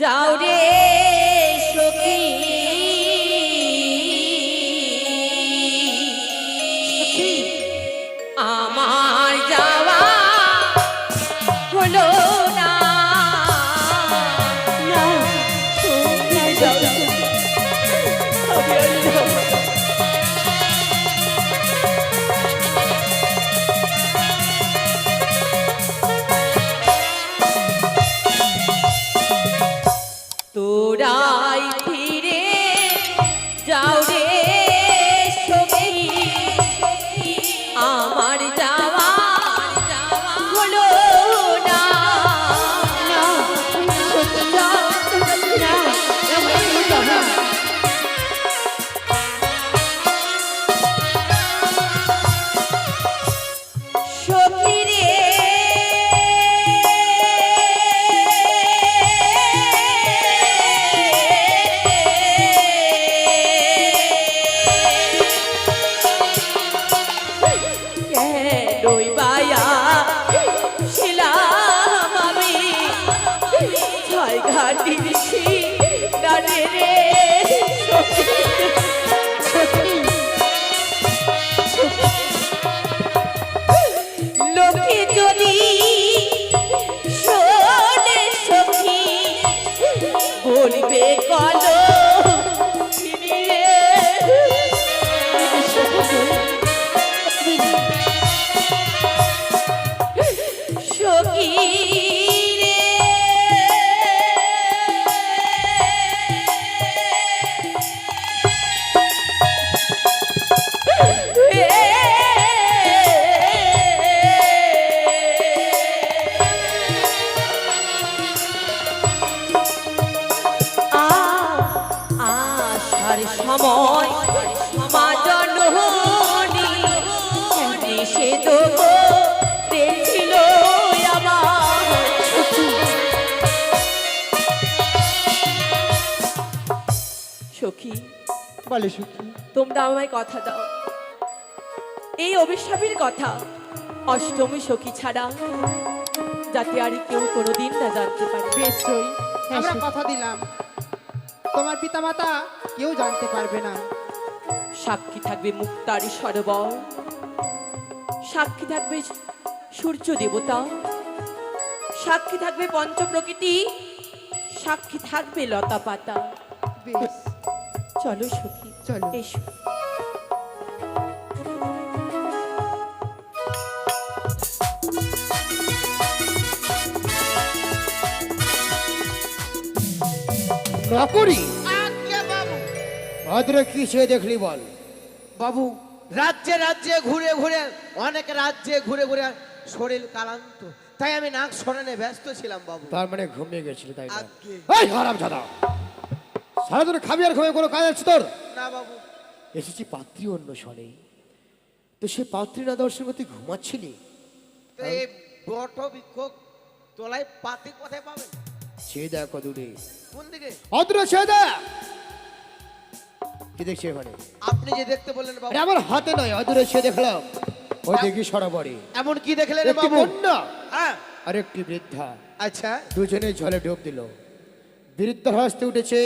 যাও রে সখী। আমায় কথা দাও। এই অভিশাপের কথা অষ্টমী সখী ছাড়া যাতে আর কেউ কোনোদিন না জানতে পারে। বেশ হ্যাঁ, আমরা কথা দিলাম। তোমার পিতামাতা কেউ জানতে পারবে না। সাক্ষী থাকবে মুক্তারি সরোবর। সাক্ষী থাকবে সূর্য দেবতা। সাক্ষী থাকবে পঞ্চ প্রকৃতি। সাক্ষী থাকবে লতা পাতা বেশ। চলো সখী চলো। এসো। বাবু। ভদ্র কি সে দেখলি বল। বাবু রাজ্যে রাজ্যে ঘুরে ঘুরে অনেক রাজ্যে ঘুরে ঘুরে শরীর কালান্ত। তাই আমি নাক সরানে ব্যস্ত ছিলাম বাবু। তার মানে ঘুমিয়ে গেছিল তাই। এই হারাম জাদা সারাদিন খাবি আর ঘুমিয়ে কোনো কাজ আছে তোর? না বাবু। এসেছি পাত্রী অন্য শনে তো সে পাত্রী না দর্শন করতে ঘুমাচ্ছিলি? এই বট বৃক্ষ তোলায় পাতি কোথায় পাবেন? সে দেখ দূরে কোন দিকে? অদ্র সে দেখ কি দেখছি এখানে? আপনি যে দেখতে বললেন বাবু। আমার হাতে নয় অদূরে সে দেখলাম ওই দেখি সরাবরে। এমন কি দেখলেন একটি বাবু? কন্যা হ্যাঁ। আর একটি বৃদ্ধা। আচ্ছা। দুজনে জলে ডুব দিল। বৃদ্ধার হস্তে উঠেছে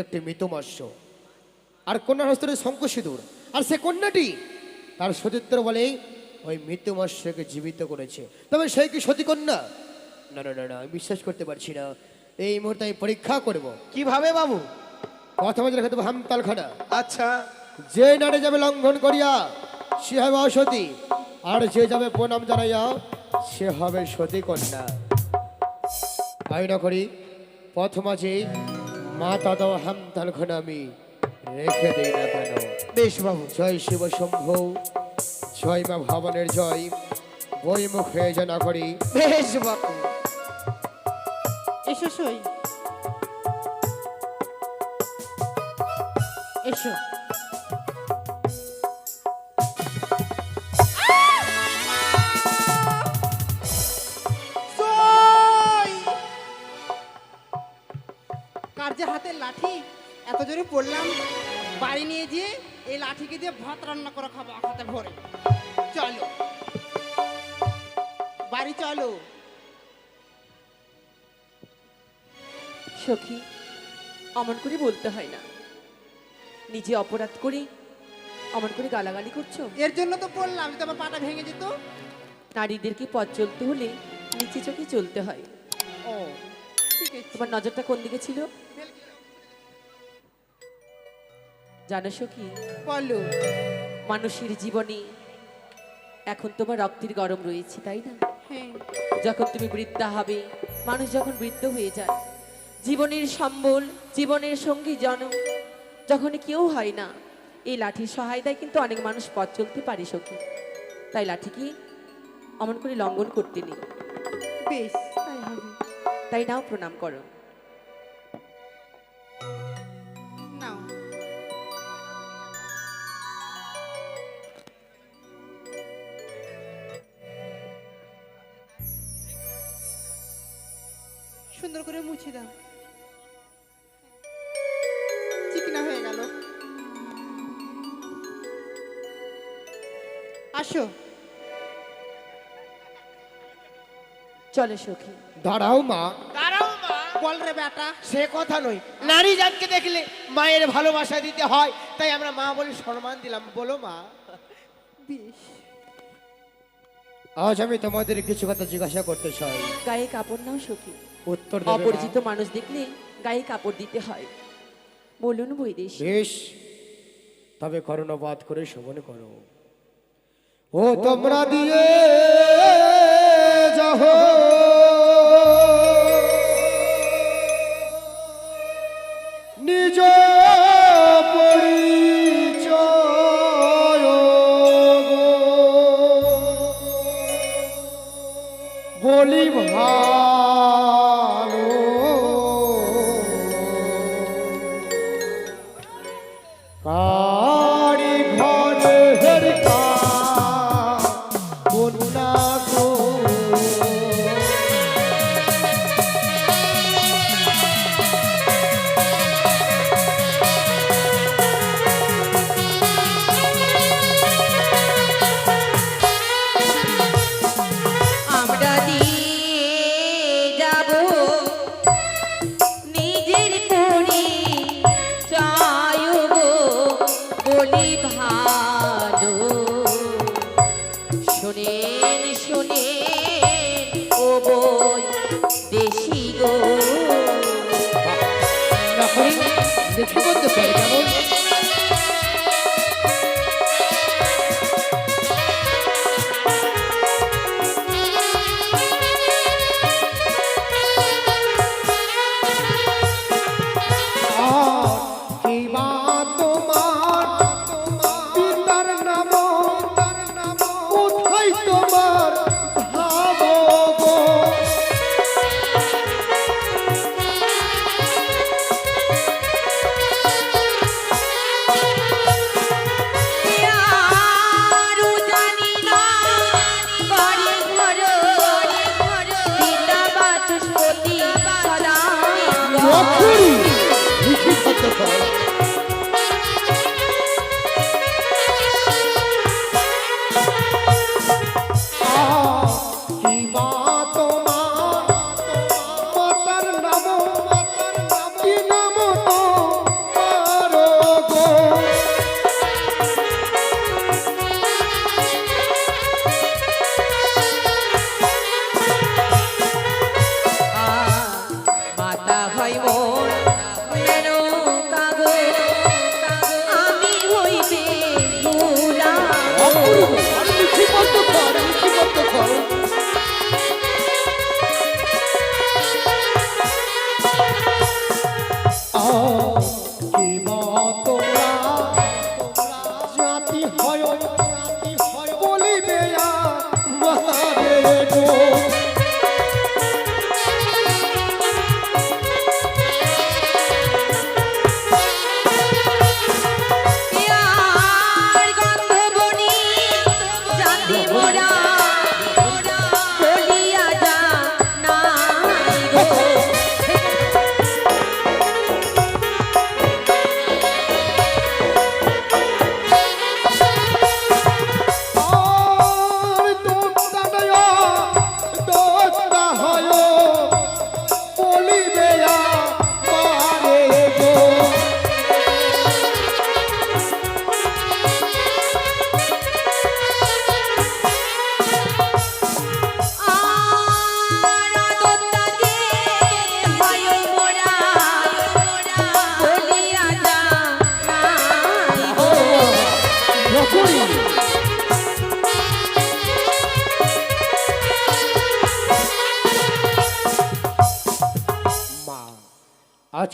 একটি মৃতমৎস্য আর কন্যার হস্তে শঙ্খ সিঁদুর। আর সে কন্যাটি তার সতীত্র বলেই ওই মৃত্যুমৎস্যকে জীবিত করেছে। তবে সেই কি সতী কন্যা? না না না না আমি বিশ্বাস করতে পারছি না। এই মুহূর্তে আমি পরীক্ষা করব। কীভাবে বাবু? প্রথমে রেখে দেবো হামতালখানা। আচ্ছা। যে নারে যাবে লঙ্ঘন করিয়া সে হবে অসতী। আর যে যাবে প্রণাম জানাইয়া সে হবে সতী কন্যা। আইনা করি? প্রথম আছে মাতা দাও হামতাল আমি রেখে দেই না কেন? বেশ বাবু। জয় শিব শম্ভু জয় মা ভবনের জয়। বই মুখে জানা করি। বেশ বাবু। এসো সই! এসো যে হাতের লাঠি? এত জোরে পড়লাম। বাড়ি নিয়ে গিয়ে এই লাঠিকে দিয়ে ভাত রান্না করে খাব হাতে ভরে। চলো। বাড়ি চলো। সখী অমন করে বলতে হয় না। নিজে অপরাধ করে অমন করে গালাগালি করছ? এর জন্য তো বললাম যে তোমার পাটা ভেঙে যেত। নারীদেরকে পথ চলতে হলে নিচে চোখে চলতে হয়। ও ঠিক আছে। তোমার নজরটা কোন দিকে ছিল? জানো সখী বলো। মানুষের জীবনে এখন তোমার রক্তের গরম রয়েছে তাই না? হ্যাঁ। যখন তুমি বৃদ্ধা হবে মানুষ যখন বৃদ্ধ হয়ে যায় জীবনের সম্বল জীবনের সঙ্গী জন যখন কেউ হয় না এই লাঠির সহায়তায় কিন্তু অনেক মানুষ পথ চলতে পারে সখী। তাই লাঠি কি অমন করে লঙ্ঘন করতে নেই। বেশ তাই হবে। তাই নাও প্রণাম করো। চলে সখী। দাঁড়াও মা। দাঁড়াও মা। বল রে বেটা সে কথা নয়। নারী জাতকে দেখলে মায়ের ভালোবাসা দিতে হয় তাই আমরা মা বলে সম্মান দিলাম। বলো মা। বেশ। আজ আমি তোমাদের কিছু কথা জিজ্ঞাসা করতে চাই। গায়ে কাপড় নাও সখী। উত্তর দেবে মা? অপরিচিত মানুষ দেখলে গায়ে কাপড় দিতে হয়। বলুন বৈদেশ বেশ। তবে করণবাদ করে শোভন করো। ও তোমরা দিয়ে যাহ। Curi!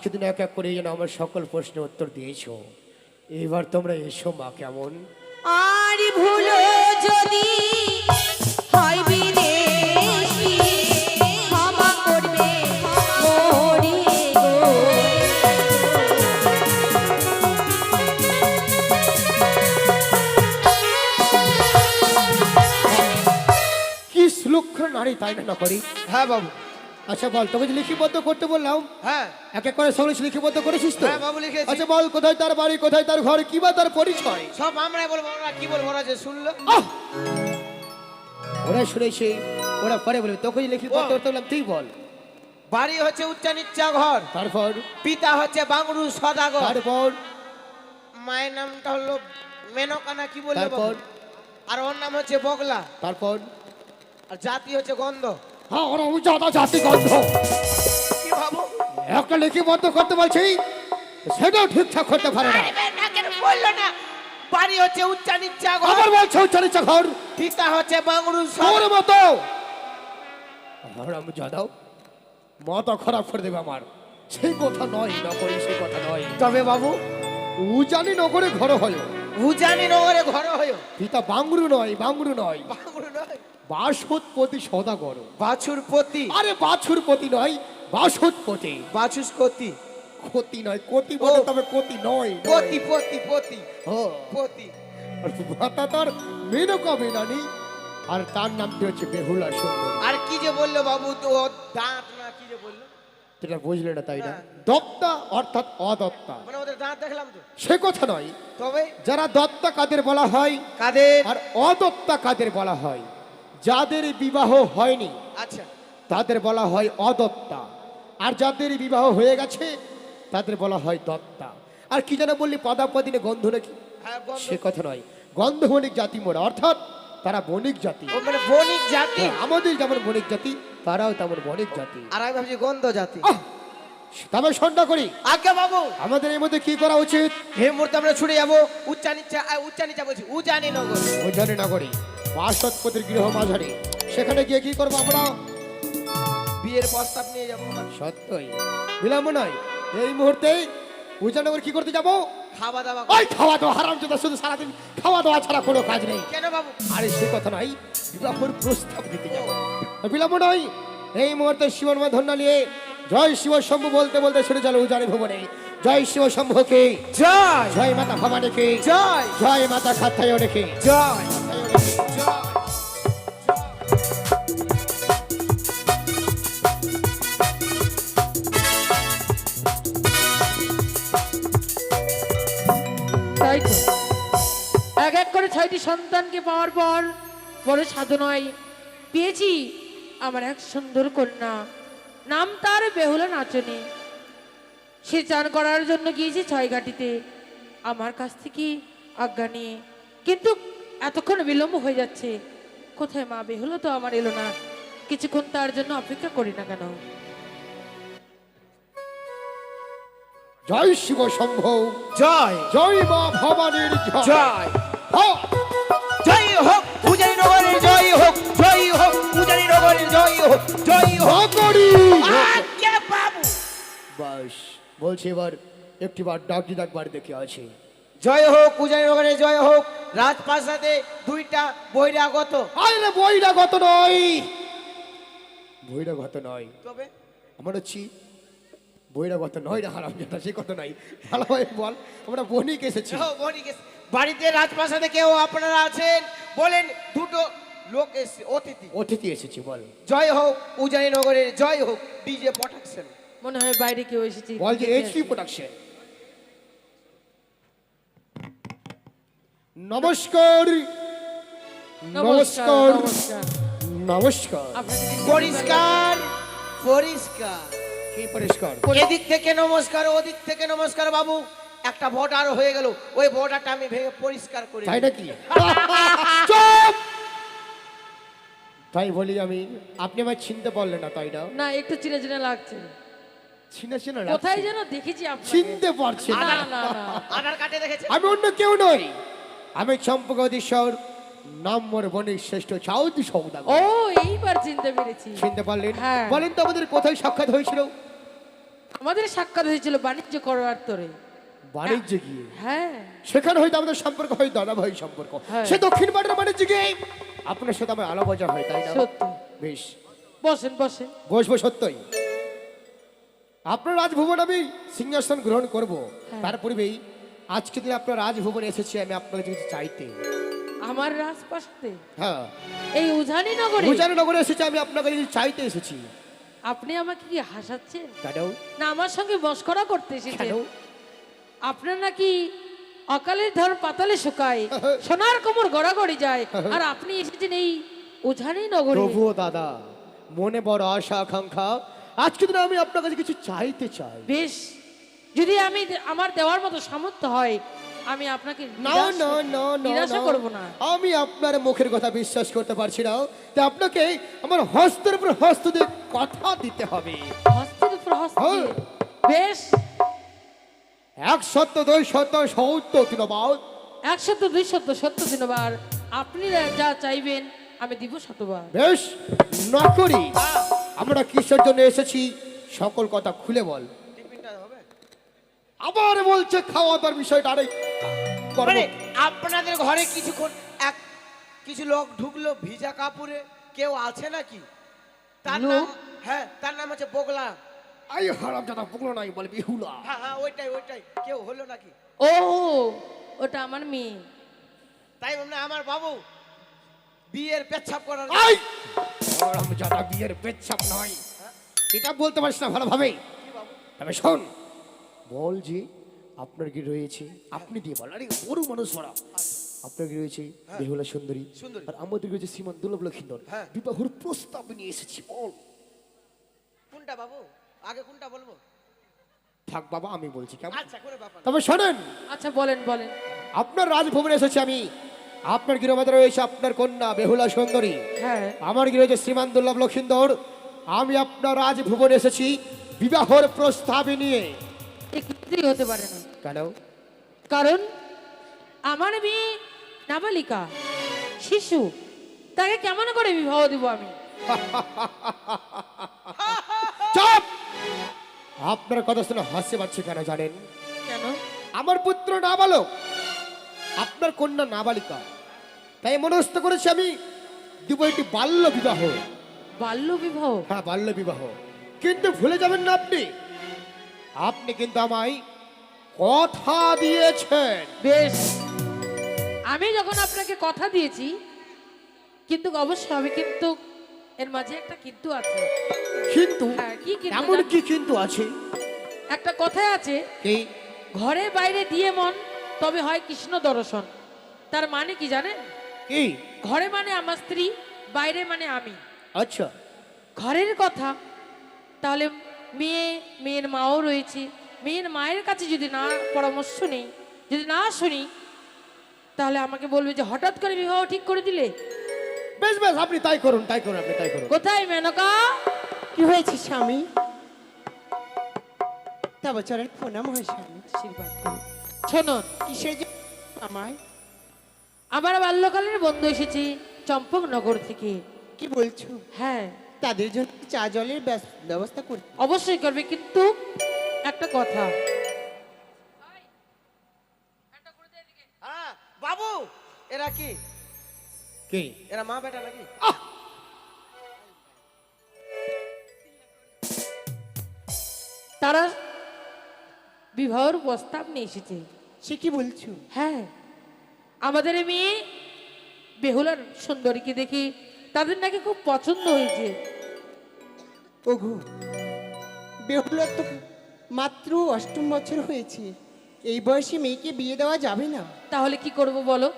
আজকে দিন এক এক করে যেন আমার সকল প্রশ্নের উত্তর দিয়েছ। এবার তোমরা এসো মা কেমন? আর ভুলো যদি হয় বিদেশি ক্ষমা করবে মোরে গো। কি শ্লোক্ষণ নারী তাই না করি? হ্যাঁ বাবু। আচ্ছা বল তোকে যে লিখিবদ্ধ করতে বললাম হ্যাঁ। এক এক করে সকলে লিখিবদ্ধ করেছিস তো? হ্যাঁ, বাবু, লিখেছি। আচ্ছা বল কোথায় তার বাড়ি কোথায় তার ঘর কি বা তার পরিচয়? সব আমরাই বলব ওরা কি বলব ওরা যে শুনলো। ওরা শুনেছে ওরা পরে বলবে তোকে যে লিখিবদ্ধ। করতে বললাম তুই বল। বাড়ি হচ্ছে উচ্চা নিচ্চা ঘর তারপর? পিতা হচ্ছে বাংরু সদাগর। তারপর? মায়ের নামটা হলো মেনকানা কি বলব তারপর? আর ওর নাম হচ্ছে বগলা। তারপর? আর জাতি হচ্ছে গন্ধ। ওরা উজাদা জাতি গন্ধ একটা লিখিবদ্ধ করতে বলছি সেটাও ঠিকঠাক করতে পারে না বলল না? বাড়ি হচ্ছে উচ্চা নিচ্চা আবার ঘর বলছে উচ্চারিত ঘর। পিতা হচ্ছে বাংরু তোর সদাগর মতো। আমি জানাও মাথা খারাপ করে দেবে আমার। সেই কথা নয়। না করি সেই কথা নয়। তবে বাবু উজানি নগরে ঘর হয়। উজানি নগরে ঘর হয়ে। পিতা বাংরু নয় বাংরু নয়। বাংরু নয়। বাসৎপতি সদাগর বাছুর পতি আরে বাছুর পতি নয় বাসৎপতি ক্ষতি নয় কতি বলে ও। তবে কতি নয়। পতি পতি পতি পতি আর মাতা তার মেনকা আর তার নামটি হচ্ছে বেহুলা সুন্দর। আর কি যে বলল বাবু? তো ওর দাঁত না কি যে বলল? যেটা বুঝলে না তাই না? হ্যাঁ। দত্তা অর্থাৎ অদত্তা। মানে ওদের দাঁত দেখলাম তো। সে কথা নয়। তবে? যারা দত্তা কাদের বলা হয় কাদের? আর অদত্তা কাদের বলা হয় যাদের বিবাহ হয়নি আচ্ছা। তাদের বলা হয় অদত্তা। আর যাদের বিবাহ হয়ে গেছে তাদের বলা হয় দত্তা। আর কি যেন বললি পদাপদিনে গন্ধ নাকি? হ্যাঁ সে কথা নয়। গন্ধ বণিক জাতি মোরা অর্থাৎ তারা বণিক জাতি। মানে বণিক জাতি? হ্যাঁ, আমাদের যেমন বণিক জাতি তারাও তেমন বণিক জাতি। আর আমি ভাবছি গন্ধ জাতি! তবে সন্ধ্যা করি। আজ্ঞা বাবু। আমাদের এই মধ্যে কি করা উচিত? মুহূর্তে আমরা ছুটে যাব উচ্চা নিচ্চা আ, উচ্চা নিচ্চা বলছি উজানি নগর ওইখানে নগরী বাসৎপতির গৃহ মাঝারি। সেখানে গিয়ে কি করব আমরা? বিয়ের প্রস্তাব নিয়ে যাব সত্যই। বিলম্ব নয়। এই মুহূর্তে উজানগর কি করতে যাব? খাওয়া দাওয়া ওই খাওয়া দাওয়া হারাম যেটা শুধু সারাদিন খাওয়া দাওয়া ছাড়া কোনো কাজ নেই। কেন বাবু? আরে সে কথা নাই বিবাহর প্রস্তাব দিতে যাব। বিলম্ব নয়। এই মুহূর্তে শিবন ধন্য নিয়ে জয় শিব শম্ভু বলতে বলতে শুরু চলো উজানি ভুবনে। জয় শিব শম্ভুকে। জয়। জয় মাতা ভবানীকে। জয়। জয় মাতা খাত্তায়নেকে জয়। তাই তো। এক এক করে ছয়টি সন্তানকে পাওয়ার পর বড় সাধু নয় পেয়েছি আমার এক সুন্দর কন্যা। নাম তার বেহুলা নাচনে। সে চান করার জন্য গিয়েছে ছয় ঘাটিতে। আমার কাছ থেকে আজ্ঞা নিয়ে। কিন্তু এতক্ষণ বিলম্ব হয়ে যাচ্ছে। কোথায় মা বেহুলা তো আমার এলো না। কিছুক্ষণ তার জন্য অপেক্ষা করি না কেন। জয় শিব শম্ভু। জয়। জয় মা ভবানীর জয়। জয়। জয় হোক পূজারী পূজারী জয় হোক জয় হোক। নগরী আজ্ঞা বাবু। বাস বলছি এবার একটিবার ডাকি ডাকবার দেখে আছে জয় হোক পূজারী নগরের জয় হোক রাজপ্রাসাদে দুইটা বহিরাগত। আরে বহিরাগত নয়। বহিরাগত নয়। তবে? আমার হচ্ছি বহিরাগত নয় না হারাম জানা সে কথা নাই। ভালোভাবে বল আমরা বনিক এসেছি। ও, বণিক বাড়িতে রাজপ্রাসাদে কেউ আপনারা আছেন? বলেন দুটো লোক এসে অতিথি। অতিথি এসেছি বল। জয় হোক উজানি নগরের জয় হোক ডিজে প্রোটেকশন মনে হয় বাইরে কেউ এসেছে। বল যে এইচপি প্রোডাকশন। নমস্কার। নমস্কার নমস্কার। নমস্কার। পরিষ্কার পরিষ্কার। কি পরিষ্কার? এদিক থেকে নমস্কার ওদিক থেকে নমস্কার বাবু। একটা বর্ডার হয়ে গেল। ওই বর্ডারটা আমি ভেঙে পরিষ্কার করে তাই নাকি? তাই বলি আমি আপনি আমায় চিনতে পারলেন না তাই না? না একটু চিনে চিনে লাগছে। চিনে চিনে কোথায় যেন দেখেছি আপনাকে। চিনতে পারছেন না। না আধার কার্ডে দেখেছে? আমি অন্য কেউ নই। আমি নম্বর বণিক শ্রেষ্ঠ চাউদি সৌদাগর। ও এইবার চিনতে পেরেছি। চিনতে পারলেন? হ্যাঁ। বলেন তো আমাদের কোথায় সাক্ষাৎ হয়েছিল? আমাদের সাক্ষাৎ হয়েছিল বাণিজ্য করার তরে। বাণিজ্যে গিয়ে। হ্যাঁ। সেখানে হয়তো আমাদের সম্পর্ক হয় দাদা ভাই সম্পর্ক। হ্যাঁ। সে দক্ষিণ পাটের বাণিজ্যে গিয়ে আপনার সাথে আমার আলো বাজার হয় তাই না? সত্যি। বেশ। বসেন বসেন। বসবো সত্যই। আপনার রাজভবন আমি সিংহাসন গ্রহণ করব। হ্যাঁ। তার পূর্বেই আজকে দিন আপনার রাজভবনে এসেছি আমি আপনার কাছে চাইতে। আমার রাজপাশাতে হ্যাঁ। এই উজানি নগরে? গুজারি নগরে এসেছি আমি আপনার কাছে চাইতে এসেছি। আপনি আমাকে কি হাসাচ্ছেন? না আমার সঙ্গে মস্করা করতে এসেছেন। আপনার নাকি অকালের ধর পাতালে শুকায় সোনার কোমর গড়াগড়ি যায় আর আপনি এসেছেন এই উজানি নগরে প্রভু দাদা মনে বড় আশা আকাঙ্ক্ষা। আজকে দিন আমি আপনার কাছে কিছু চাইতে চাই। বেশ যদি আমি আমার দেওয়ার মতো সামর্থ্য হয় আমি আপনাকে না না না না নিরাশা। করব না। আমি আপনার মুখের কথা বিশ্বাস করতে পারছি না। তাই আপনাকে আমার হস্তের উপর হস্ত দিয়ে কথা দিতে হবে। হস্তের উপর হস্ত। বেশ এক সত্য দুই সত্য সত্য এক সত্য দুই সত্য সত্য দিনবার আপনি যা চাইবেন আমি দিব শতবার বেশ নকরি আমরা কিসের জন্য এসেছি? সকল কথা খুলে বল। আবার বলছে খাওয়া দাওয়ার বিষয়টা আরে করব। মানে আপনাদের ঘরে কিছুক্ষণ এক কিছু লোক ঢুকলো ভিজা কাপড়ে কেউ আছে নাকি? তার নাম হ্যাঁ তার নাম হচ্ছে বগলা আই হারাম জাদা বগলো নাই বলে বিহুলা হ্যাঁ হ্যাঁ ওইটাই ওইটাই কেউ হলো নাকি? ও ওটা আমার মেয়ে। তাই মানে আমার বাবু বিয়ের পেচ্ছাপ করার আই হারাম জাদা বিয়ের পেচ্ছাপ নয় এটা বলতে পারিস না ভালোভাবে। তবে শোন বল যে আপনার কি রয়েছে? আপনি দিয়ে বল আরে বড় মানুষ বড় আপনার কি রয়েছে? বেহুলা সুন্দরী। সুন্দরী। আর আমাদের রয়েছে শ্রীমান দুর্লভ লক্ষিন্দর হ্যাঁ। বিবাহর প্রস্তাব নিয়ে এসেছি বল। কোনটা বাবু? আগে কোনটা বলব? থাক বাবা আমি বলছি কেমন? আচ্ছা করে ব্যাপার না। তবে শোনেন। আচ্ছা বলেন বলেন। আপনার রাজভবনে এসেছি আমি। আপনার গৃহমাতা রয়েছে আপনার কন্যা বেহুলা সুন্দরী। হ্যাঁ। আমার গৃহ রয়েছে শ্রীমান দুর্লভ লক্ষিন্দর আমি আপনার রাজভবনে এসেছি বিবাহর প্রস্তাব নিয়ে। হতে পারে না। কেন? কারণ আমার মেয়ে নাবালিকা শিশু তাকে কেমন করে বিবাহ দিব আমি? আপনার কথা শুনে হাসতে পারছি কেন জানেন? কেন? আমার পুত্র নাবালক। আপনার কন্যা নাবালিকা। তাই মনস্থ করেছি আমি দিব একটি বাল্য বিবাহ। বাল্য বিবাহ? হ্যাঁ বাল্য বিবাহ। কিন্তু ভুলে যাবেন না আপনি। আপনি কিন্তু আমায় কথা দিয়েছেন। বেশ। আমি যখন আপনাকে কথা দিয়েছি কিন্তু অবশ্যই আমি কিন্তু এর মাঝে একটা কিন্তু আছে। কিন্তু হ্যাঁ, কি কিন্তু এমন জান- কি কিন্তু আছে? একটা কথায় আছে কি? ঘরে বাইরে দিয়ে মন তবে হয় কৃষ্ণ দর্শন। তার মানে কি জানেন? কি? ঘরে মানে আমার স্ত্রী বাইরে মানে আমি। আচ্ছা। ঘরের কথা তাহলে মেয়ে মেয়ের মাও রয়েছে। মেয়ের মায়ের কাছে যদি না পরামর্শ নেই যদি না শুনি তাহলে আমাকে বলবে যে হঠাৎ করে বিবাহ ঠিক করে দিলে? বেশ বেশ আপনি তাই করুন তাই করুন আপনি তাই করুন। কোথায় মেনকা? কি হয়েছে স্বামী? তা বছরের প্রণাম হয় স্বামী আশীর্বাদ করুন। শুনুন কিসের আমায়? আমার বাল্যকালের বন্ধু এসেছে চম্পকনগর থেকে। কি বলছো? হ্যাঁ। তাদের জন্য চা জলের ব্যস- ব্যবস্থা করি অবশ্যই করবে কিন্তু একটা কথা। হ্যাঁ বাবু এরা কি? কি? এরা মা বেটা নাকি? তারা বিবাহর প্রস্তাব নিয়ে এসেছে। সে কি বলছো? হ্যাঁ আমাদের মেয়ে বেহুলার সুন্দরীকে দেখি তাদের নাকি খুব পছন্দ হয়েছে। ওঘু বেহুলার তো মাত্র অষ্টম বছর হয়েছে। এই বয়সে মেয়েকে বিয়ে দেওয়া যাবে না। তাহলে কি করব বলো?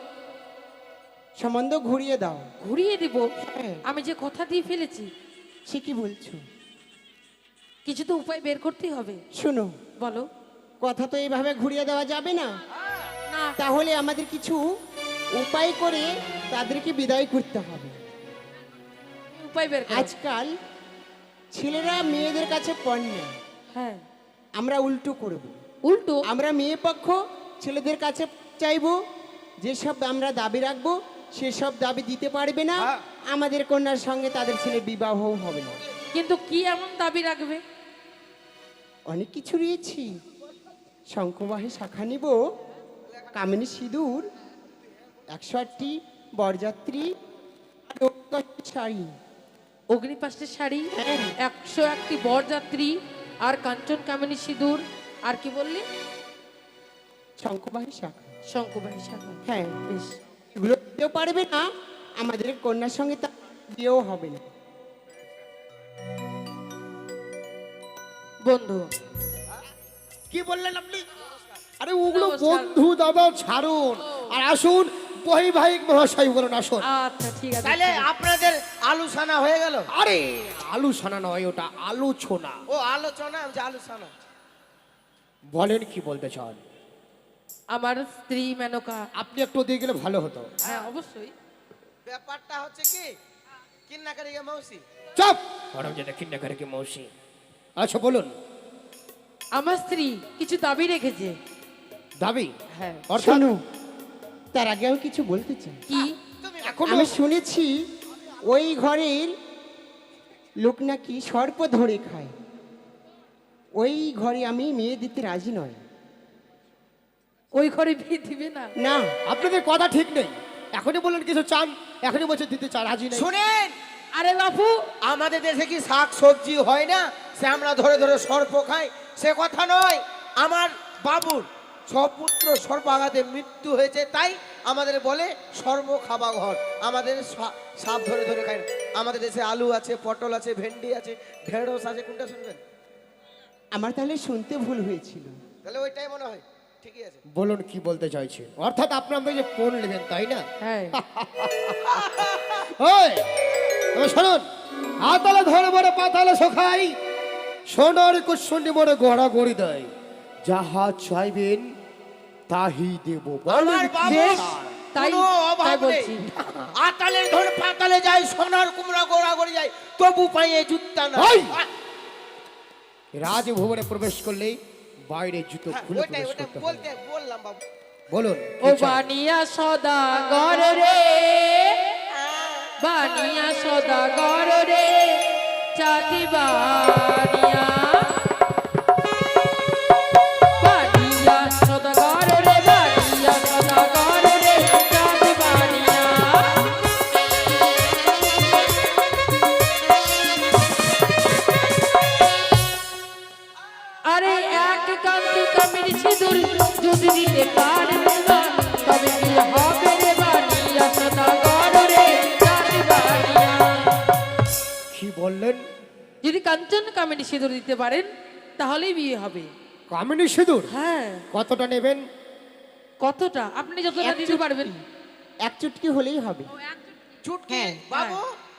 সম্বন্ধ ঘুরিয়ে দাও। ঘুরিয়ে দিব? হ্যাঁ। আমি যে কথা দিয়ে ফেলেছি। সে কি বলছো? কিছু তো উপায় বের করতেই হবে। শোনো। বলো। কথা তো এইভাবে ঘুরিয়ে দেওয়া যাবে না। না। তাহলে আমাদের কিছু উপায় করে তাদেরকে বিদায় করতে হবে। উপায় বের করো। আজকাল ছেলেরা মেয়েদের কাছে পণ্য। হ্যাঁ। আমরা উল্টো করব। উল্টো? আমরা মেয়ে পক্ষ ছেলেদের কাছে চাইব যেসব আমরা দাবি রাখব সেসব দাবি দিতে পারবে না। হ্যাঁ। আমাদের কন্যার সঙ্গে তাদের ছেলে বিবাহ হবে না। কিন্তু কি এমন দাবি রাখবে? অনেক কিছু রয়েছে। শঙ্খবাহে শাখা নিব কামিনী সিঁদুর একশো আটটি বরযাত্রী শাড়ি। অগ্নিপাশের শাড়ি একশো একটি বরযাত্রী আর কাঞ্চন কামিনী সিঁদুর আর কি বললি? শঙ্খবাহী শাখা। শঙ্খবাহী শাখা। হ্যাঁ। বেশ। দিতেও পারবে না আমাদের কন্যার সঙ্গে তা দিয়েও হবে না। বন্ধু কি বললেন আপনি? আরে ওগুলো বন্ধু দাদা ছাড়ুন। আর আসুন বৈবাহিক মহাশয় বলুন আসুন। আচ্ছা ঠিক আছে। তাহলে আপনাদের আলোচনা হয়ে গেল? আরে আলু ছানা নয় ওটা আলোচনা। ও আলোচনা আলোচনা। বলেন কি বলতে চান? আমার স্ত্রী মেনকা। আপনি একটু দিয়ে গেলে ভালো হতো। হ্যাঁ অবশ্যই। ব্যাপারটা হচ্ছে কি? কিন্নাকারি মাউসি চপ! গরম যেটা কিন্না করে মৌসি। আচ্ছা বলুন। আমার স্ত্রী কিছু দাবি রেখেছে। দাবি? হ্যাঁ। অর্থাৎ শোনো তার আগে আমি কিছু বলতে চাই। কি? এখনও আমি শুনেছি ওই ঘরের লোক নাকি সর্প ধরে খায়। ওই ঘরে আমি মেয়ে দিতে রাজি নয়। ওই ঘরে বিয়ে দিবে না। না আপনাদের কথা ঠিক নেই। এখনই বললেন কিছু চান এখনই বলছে দিতে চান রাজি নেই। শুনেন! আরে বাপু! আমাদের দেশে কি শাক সবজি হয় না? সে আমরা ধরে ধরে সর্প খাই। সে কথা নয়। আমার বাবুর সপুত্র সর্প আঘাতে মৃত্যু হয়েছে তাই আমাদের বলে সর্ব খাবা ঘর। আমাদের সা- সাপ ধরে ধরে খাই আমাদের দেশে আলু আছে পটল আছে ভেন্ডি আছে ঢেঁড়স আছে কোনটা শুনবেন? আমার তাহলে শুনতে ভুল হয়েছিল। তাহলে ওইটাই মনে হয়। ঠিকই আছে। বলুন কি বলতে চাইছেন অর্থাৎ আপনার যে ফোন নেবেন তাই না? হ্যাঁ। ওই শুনুন। আতালে ধরে মরে পাতালে শোখাই সোনার কুসুন্ডি মরে গড়া গড়ি দেয়। যাহা চাইবেন তাহি দেব। আমার তাই অভাব বলছি। ধরে পাতালে যায় সোনার কুমড়া গোড়া গড়ে যায়। তবু পাইয়ে জুত্তা না। ওই! রাজভবনে প্রবেশ করলেই বাইরে জুতো হ্যাঁ, খুলে ওইটাই ওটা বলতে বললাম বাবু। বলুন ও? বানিয়া সদা গর রে। বানিয়া সদা গর রে। চাঁদি বানিয়া বললেন? যদি কাঞ্চন কামিনী সিঁদুর দিতে পারেন তাহলেই বিয়ে হবে। কামিনী সিঁদুর? হ্যাঁ। কতটা নেবেন? কতটা? আপনি যতটা দিতে পারবেন। এক চুটকি হলেই হবে। চুটকি। হ্যাঁ, বাবু?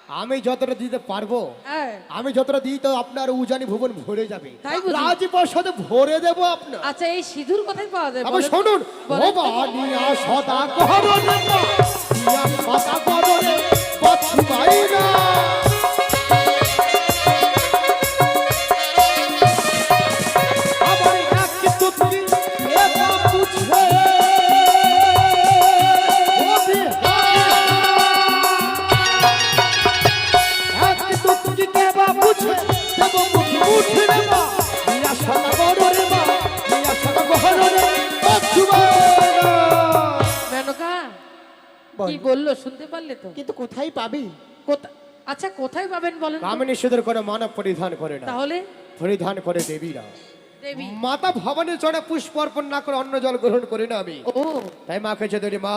আমি যতটা দিতে পারব হ্যাঁ। আমি যতটা দিই তো আপনার উজানি ভুবন ভরে যাবে। রাজপ্রসাদ ভরে দেবো আপনার। আচ্ছা এই সিঁধুর কথাই পাওয়া যাবে আবার শুনুন বলেন। ও বানিয়া সদা কি বলল? শুনতে পারলে তো। কিন্তু কোথায় পাবে? আচ্ছা কোথায় পাবেন বলেন? কামিনী সুদের করে মানব পরিধান করে না। তাহলে? পরিধান করে দেবীরা। মাতা ভবানীর চড়ে পুষ্প অর্পণ না করে অন্ন জল গ্রহণ করি না আমি। তাই মাকে যে ধরি মা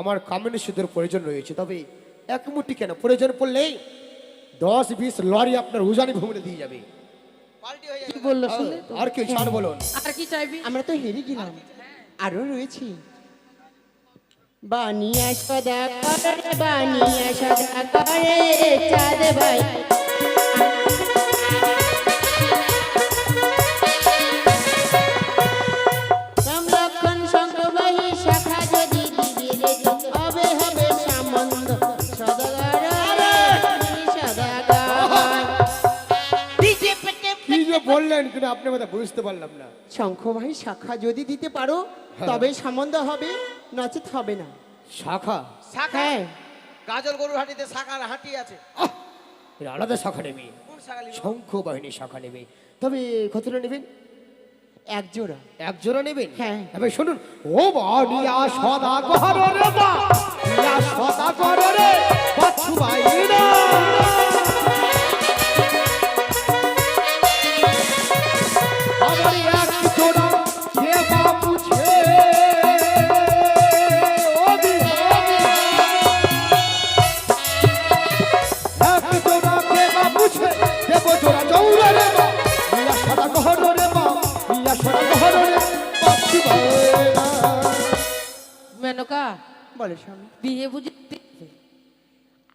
আমার কামিনী সুদের প্রয়োজন রয়েছে। তবে এক মুঠি কেন? প্রয়োজন পড়লেই দশ বিশ লরি আপনার উজানি ভূমিতে দিয়ে যাবে। আর কি ছাড় বলুন। আর কি চাইবি? আমরা তো হেরে গেলাম। আরও রয়েছে। বানিয়া সদা করে বানিয়া সদা করে চাঁদ ভাই। বললেন কিন্তু আপনি কথা বুঝতে পারলাম না। শঙ্খভাই শাখা যদি দিতে পারো তবে সম্বন্ধ হবে নচেত হবে না। শাখা? শাখা? হ্যাঁ। গাজল গরুর হাটিতে শাখার হাঁটি আছে। আহ, এর আলাদা শাখা নেবি। কোন শাখা নিব। শঙ্খ বাহিনী শাখা নেবে। তবে কতটা নেবেন? এক জোড়া। এক জোড়া নেবেন? হ্যাঁ। এবার শুনুন। ও বানিয়া সদা কর রে বা ইয়া সদা কর রে বাছু বাইরা আমার বলো স্বামী। বিয়ে বুঝি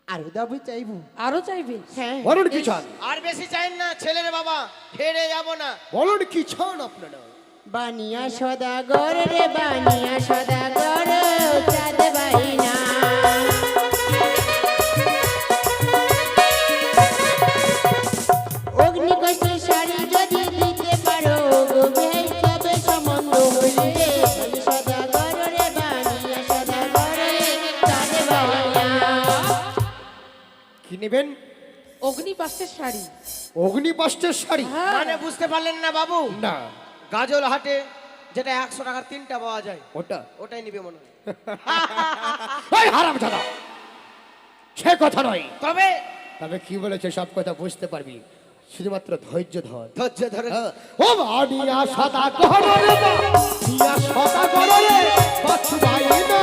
আরও দাবো চাইব। আরও চাইবে? হ্যাঁ। বলুন কি চান? আর বেশি চাই না ছেলের বাবা হেরে যাব না। বলুন কি চান আপনারা? বানিয়া সদাগর রে বানিয়া সদাগর চাঁদ বাইনা কি নেবেন? অগ্নিপাস্তের শাড়ি। অগ্নিপাষ্টের শাড়ি? হ্যাঁ। মানে বুঝতে পারলেন না বাবু? না। গাজল হাটে যেটা একশো টাকার তিনটা পাওয়া যায় ওটা? ওটাই নিবে মনে হয়। হারাম দাদা সে কথা নয়। তবে? তবে কি বলেছে সব কথা বুঝতে পারবি। শুধুমাত্র ধৈর্য ধর। ধৈর্য ধরে। হ্যাঁ। ও বাড়িয়া সদা কর রে সদা কর রে বাছু বাইনা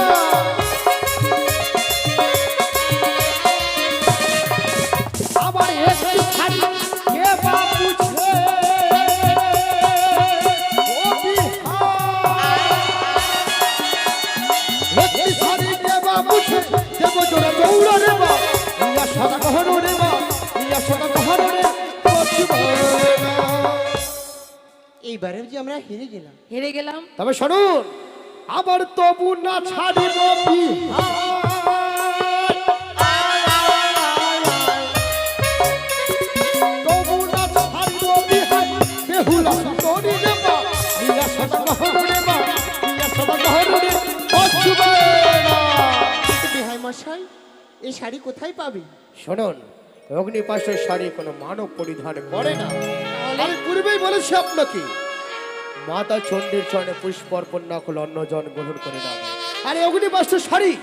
হেরে গেলাম। হেরে গেলাম। তবে শুনুন আবার তবু না ছাড়িব মশাই এই শাড়ি কোথায় পাবে? শুনুন অগ্নিপাশের শাড়ি কোনো মানব পরিধান করে না। আমি পূর্বেই বলেছি আপনাকে মাতা চণ্ডীর চরণে পুষ্প অর্পণ না করলে অন্য জন গ্রহণ করে না। আরে অগ্নিপাশের শাড়ি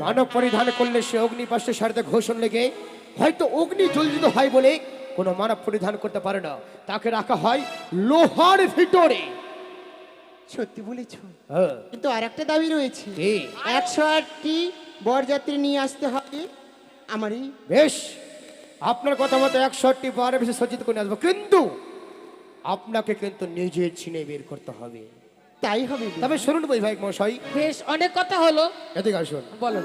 মানব পরিধান করলে সে অগ্নিপাশের শাড়িতে ঘোষণ লেগে হয়তো অগ্নি জ্বলিত হয় বলে কোনো মানব পরিধান করতে পারে না। তাকে রাখা হয় লোহার ভিতরে। সত্যি বলেছ? হ্যাঁ। কিন্তু আর একটা দাবি রয়েছে? একশো আটটি বরযাত্রী নিয়ে আসতে হবে। আমারই বেশ। আপনার কথা মতো একষট্টি পারে বেশি সজ্জিত করে আসব। কিন্তু আপনাকে কিন্তু নিজে ছিনে বের করতে হবে। তাই হবে তবে শুনুন বৈভাবিক মশাই বেশ অনেক কথা হলো। এদিকে আসুন। বলো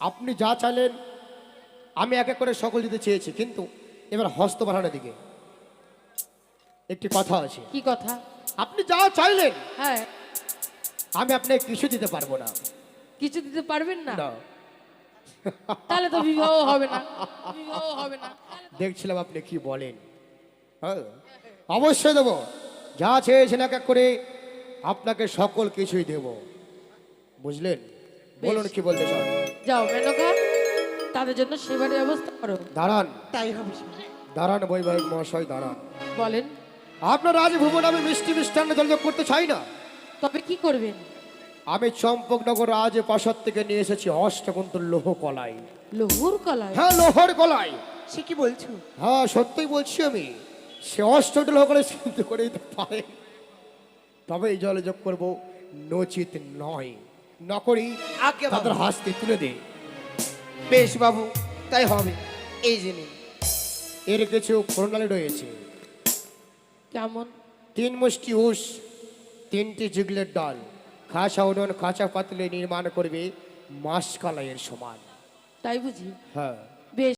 আপনি যা চাইলেন আমি এক এক করে সকল দিতে চেয়েছি কিন্তু এবার হস্ত বাড়ানোর দিকে। একটি কথা আছে। কি কথা? আপনি যা চাইলেন হ্যাঁ। আমি আপনাকে কিছু দিতে পারব না। কিছু দিতে পারবেন না? না। তাহলে তো বিবাহ হবে না। বিবাহ হবে না। দেখছিলাম আপনি কি বলেন। অবশ্যই দেবো। যা চেয়েছেন এক এক করে আপনাকে সকল কিছুই দেব। বুঝলেন? বলুন কি বলতে চান? যাও মেনকা তাদের জন্য সেবার ব্যবস্থা করো। দাঁড়ান। তাই হবে দাঁড়ান বৈবাহিক মহাশয় দাঁড়ান। বলেন। আপনার রাজভবন আমি মিষ্টি মিষ্টান্ন জলযোগ করতে চাই না। তবে কি করবেন? আমি চম্পকনগর রাজ প্রাসাদ থেকে নিয়ে এসেছি অষ্টকন্ত লোহ কলাই। লোহর কলাই? হ্যাঁ লোহর কলাই। সে কি বলছো? হ্যাঁ সত্যই বলছি আমি। সে অষ্টটি লোহ সিদ্ধ করে দিতে পারে। তবে এই জলযোগ করব নচিত নয়। নকরি আগে তাদের হাসতে তুলে দে। বেশ বাবু তাই হবে এই যে এর কিছু প্রণালী রয়েছে। কেমন? তিন মুষ্টি উস তিনটি জিগলের ডাল। খাঁচা উডন খাঁচা পাতলে নির্মাণ করবে মাসকালাইয়ের সমান। তাই বুঝি? হ্যাঁ।